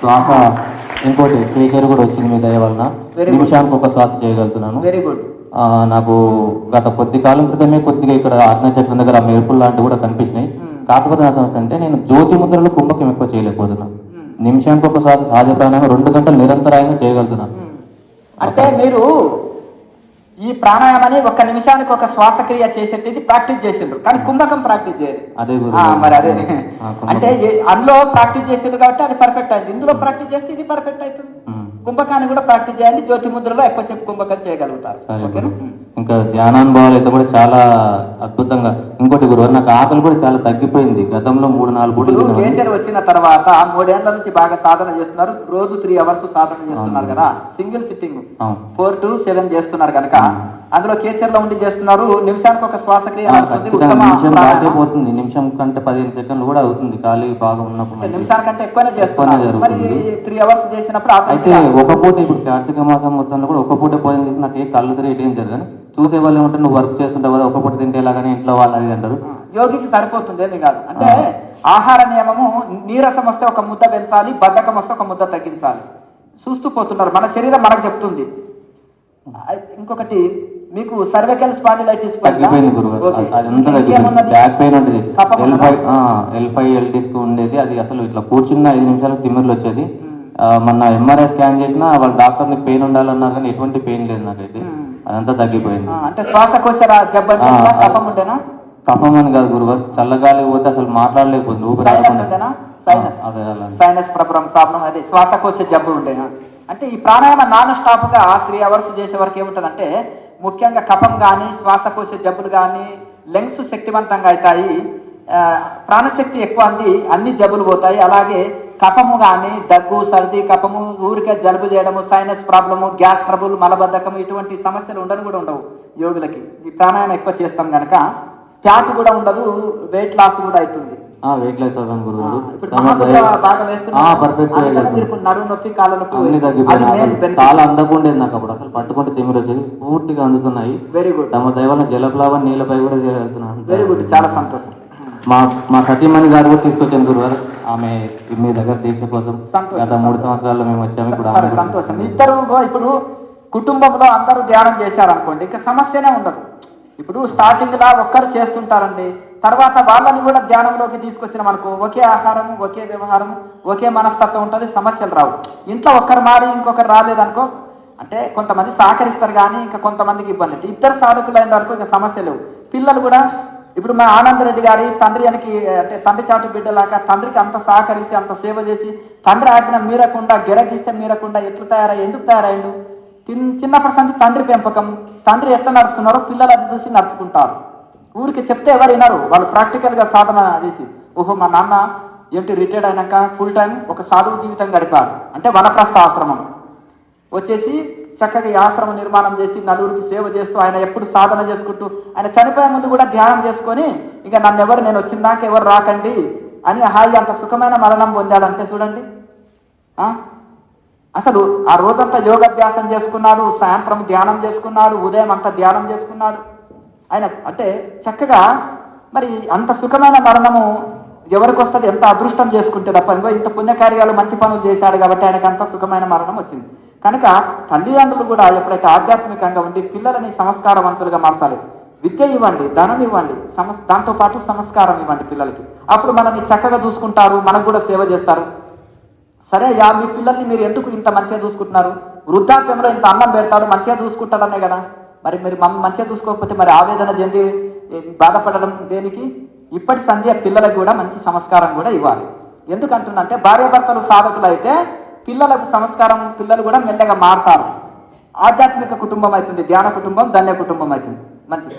శ్వాస ఇంకోటి కేచర్ కూడా వచ్చింది మీ దయ వలన. నిమిషానికి ఒక శ్వాస చేయగలుగుతున్నాను. వెరీ గుడ్ నాకు గత కొద్ది కాలం క్రితమే కొద్దిగా ఇక్కడ ఆజ్ఞా చెట్ల దగ్గర మెరుపులు లాంటివి కూడా కనిపించినాయి. కాకపోతే నా సమస్య అంటే నేను జ్యోతి ముద్రలు కుంభకం ఎక్కువ చేయలేకపోతున్నా. నిమిషానికి ఒక శ్వాస సహజ ప్రాణాయామం రెండు గంటలు నిరంతరాయంగా చేయగలుగుతున్నా. అంటే మీరు ఈ ప్రాణాయామాన్ని ఒక నిమిషానికి ఒక శ్వాసక్రియ చేసేటిది ప్రాక్టీస్ చేసిండ్రు. కానీ కుంభకం ప్రాక్టీస్ చేయరు. అదే మరి అదే. కుంభకం. అంటే అందులో ప్రాక్టీస్ చేసిండ్రు కాబట్టి అది పర్ఫెక్ట్ అయింది. ఇందులో ప్రాక్టీస్ చేస్తే ఇది పర్ఫెక్ట్ అవుతుంది. ఉమ్. కుంభకాన్ని కూడా ప్రాక్టీస్ చేయండి. జ్యోతి ముద్రలో ఎక్కువసేపు కుంభకం చేయగలుగుతారు. ఓకేనా. ఇంకా ధ్యానానుభవాలు అయితే కూడా చాలా అద్భుతంగా. ఇంకోటి గురువు నాకు ఆకలి కూడా చాలా తగ్గిపోయింది. గతంలో మూడు నాలుగు పూటలు. కేచర్ వచ్చిన తర్వాత మూడేళ్ళ నుంచి బాగా సాధన చేస్తున్నారు. రోజు త్రీ అవర్స్ సాధన చేస్తున్నారు కదా. Single sitting. Four to seven చేస్తున్నారు కనుక అందులో కేచర్లో ఉండి చేస్తున్నారు. నిమిషానికి ఒక శ్వాసక్రియ ఉత్తమ నిమిషం కంటే పదిహేను సెకండ్లు కూడా అవుతుంది ఖాళీ బాగా ఉన్నప్పుడు. నిమిషానికంటే ఎక్కువనే చేస్తున్నారు. మరి. త్రీ అవర్స్ చేసినప్పుడు అయితే ఒక పూట ఇప్పుడు కార్తీక మాసం మొత్తంలో కూడా ఒక పూట భోజనం చేసి నాకు ఏ కళ్ళు తిరిగి ఏం జరగదు చూసే వాళ్ళు ఏమంటారు నువ్వు వర్క్ చేస్తుంటావు కదా ఒక పూట తింటే ఎలాగని ఇంట్లో వాళ్ళు అది అంటారు. యోగికి సరిపోతుంది ఏమి కాదు. అంటే ఆహార నియమము నీరసం వస్తే ఒక ముద్ద పెంచాలి బద్ధకం వస్తే ఒక ముద్ద తగ్గించాలి. చూస్తూ పోతున్నారు. మన శరీరం మనకు చెప్తుంది. ఇంకొకటి మీకు సర్వైకల్ స్పాండిలైటిస్ తగ్గిపోయింది గురువు తగ్గిపోయింది. బ్యాక్ పెయిన్ ఉంటుంది L five L five L disc ఉండేది. అది అసలు ఇట్లా కూర్చున్న ఐదు నిమిషాలకు తిమ్మిర్లు వచ్చేది. ఆ, మొన్న ఎంఆర్ఐ స్కాన్ చేసినా వాళ్ళ డాక్టర్ని పెయిన్ ఉండాలన్నారు కానీ ఎటువంటి పెయిన్ లేదు నాకైతే. అదంతా తగ్గిపోయింది. అంటే శ్వాసకోశ. కఫం ఉండేనా కఫం అని కాదు గురువు చల్లగాలి పోతే అసలు మాట్లాడలేకపోతుంది. ఊపిరి సైనస్ సైనస్ ప్రాబ్లం ప్రాబ్లం అదే శ్వాసకోశ జబ్బు ఉండేనా అంటే ఈ ప్రాణాయామ నాన్ స్టాప్గా త్రీ అవర్స్ చేసే వరకు ఏముంటుందంటే ముఖ్యంగా కఫం కానీ శ్వాసకోశ జబ్బులు కానీ లెంగ్స్ శక్తివంతంగా అవుతాయి. ప్రాణశక్తి ఎక్కువ అంది అన్ని జబ్బులు పోతాయి. అలాగే కఫము కానీ దగ్గు సర్ది కఫము ఊరికే జలుబు చేయడము సైనస్ ప్రాబ్లము గ్యాస్ ట్రబుల్ మలబద్ధకం ఇటువంటి సమస్యలు ఉండను కూడా ఉండవు యోగులకి. ఈ ప్రాణాయామం ఎక్కువ చేస్తాం కనుక ఫ్యాట్ కూడా ఉండదు వెయిట్ లాస్ కూడా అవుతుంది. వెయిట్ లెస్ నడుము నొప్పి కాళ్ళ నొప్పి అన్ని అందకుండేది నాకు అప్పుడు. అసలు పట్టుకుంటే తిమిరి వచ్చేది. పూర్తిగా అందుతున్నాయి. వెరీ గుడ్ తమ దైవాల జలప్లావం నీళ్ళపై కూడా వెళ్తున్నాను వెరీ గుడ్ చాలా సంతోషం. మా మా సతీమణి గారు కూడా తీసుకొచ్చాను గురువారు ఆమె మీ దగ్గర దీక్ష కోసం గత మూడు సంవత్సరాల్లో మేము వచ్చాము. ఇప్పుడు సంతోషం. ఇద్దరు ఇప్పుడు కుటుంబంలో అందరూ ధ్యానం చేశారనుకోండి ఇంకా సమస్యనే ఉండదు. ఇప్పుడు స్టార్టింగ్లా ఒక్కరు చేస్తుంటారండి. తర్వాత వాళ్ళని కూడా ధ్యానంలోకి తీసుకొచ్చిన మనకు ఒకే ఆహారం ఒకే వ్యవహారం ఒకే మనస్తత్వం ఉంటుంది సమస్యలు రావు. ఇంట్లో ఒక్కరు మారి ఇంకొకరు రాలేదనుకో అంటే కొంతమంది సహకరిస్తారు కానీ ఇంకా కొంతమందికి ఇబ్బంది. అంటే ఇద్దరు సాధకులు అయిన వరకు ఇంకా సమస్య లేవు. పిల్లలు కూడా ఇప్పుడు మా ఆనందరెడ్డి గారి తండ్రి అనికి అంటే తండ్రి చాటు బిడ్డలాగా తండ్రికి అంత సహకరించి అంత సేవ చేసి తండ్రి ఆజ్ఞ మీరకుండా గిరగిస్తే మీరకుండా ఎట్లు తయారై ఎందుకు తయారైండు తిన్ చిన్నప్పటి నుంచి తండ్రి పెంపకం తండ్రి ఎట్లా నడుస్తున్నారో పిల్లలు అది చూసి నడుచుకుంటారు. ఊరికి చెప్తే ఎవరు వినరు. వాళ్ళు ప్రాక్టికల్గా సాధన చేసి ఓహో మా నాన్న ఏంటి రిటైర్డ్ అయినాక ఫుల్ టైం ఒక సాధువు జీవితం గడిపాడు అంటే వనప్రస్థ ఆశ్రమం. వచ్చేసి చక్కగా ఈ ఆశ్రమం నిర్మాణం చేసి నలుగురికి సేవ చేస్తూ ఆయన ఎప్పుడు సాధన చేసుకుంటూ ఆయన చనిపోయే ముందు కూడా ధ్యానం చేసుకొని ఇంకా నన్ను ఎవరు నేను వచ్చిందాక ఎవరు రాకండి అని హాయి అంత సుఖమైన మరణం పొందాడంటే చూడండి. అసలు ఆ రోజంతా యోగాభ్యాసం చేసుకున్నారు సాయంత్రం ధ్యానం చేసుకున్నారు ఉదయం అంతా ధ్యానం చేసుకున్నారు. ఆయన అంటే చక్కగా మరి అంత సుఖమైన మరణము ఎవరికి వస్తుంది? ఎంత అదృష్టం చేసుకుంటే తప్ప ఇంకో ఇంత పుణ్యకార్యాలు మంచి పనులు చేశాడు కాబట్టి ఆయనకు అంత సుఖమైన మరణం వచ్చింది. కనుక తల్లిదండ్రులు కూడా ఎప్పుడైతే ఆధ్యాత్మికంగా ఉండి పిల్లలని సంస్కారవంతులుగా మార్చాలి విద్య ఇవ్వండి ధనం ఇవ్వండి సమస్ దాంతో పాటు సంస్కారం ఇవ్వండి పిల్లలకి. అప్పుడు మనల్ని చక్కగా చూసుకుంటారు మనకు కూడా సేవ చేస్తారు. సరే యా మీ పిల్లల్ని మీరు ఎందుకు ఇంత మంచిగా చూసుకుంటున్నారు? వృద్ధాప్యంలో ఇంత అన్నం పెడతాడు మంచిగా చూసుకుంటాడనే కదా? మరి మీరు మమ్మల్ని మంచిగా చూసుకోకపోతే మరి ఆవేదన చెంది బాధపడడం దేనికి? ఇప్పటి సంధ్య పిల్లలకు కూడా మంచి సంస్కారం కూడా ఇవ్వాలి. ఎందుకంటుందంటే భార్యాభర్తలు సాధకులు అయితే పిల్లలకు సంస్కారం పిల్లలు కూడా మెల్లగా మారుతారు. ఆధ్యాత్మిక కుటుంబం అవుతుంది ధ్యాన కుటుంబం ధన్య కుటుంబం అవుతుంది. మంచిది.